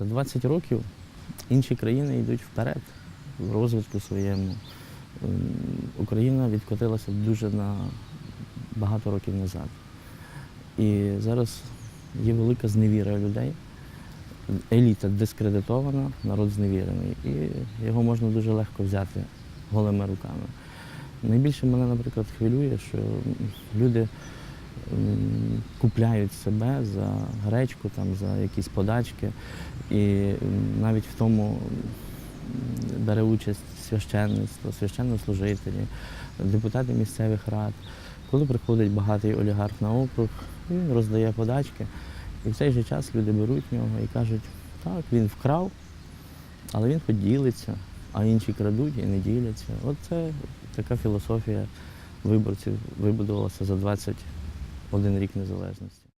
За 20 років інші країни йдуть вперед в розвитку своєму. Ем, Україна відкотилася дуже на багато років назад. І зараз є велика зневіра людей. Еліта дискредитована, народ зневірений. І його можна дуже легко взяти голими руками. Найбільше мене, наприклад, хвилює, що люди купляють себе за гречку, там, за якісь подачки. І навіть в тому бере участь священництво, священнослужителі, депутати місцевих рад. Коли приходить багатий олігарх на округ, він роздає подачки. І в цей же час люди беруть нього і кажуть, так, він вкрав, але він хоч ділиться, а інші крадуть і не діляться. От це така філософія виборців вибудувалася за 21 рік незалежності.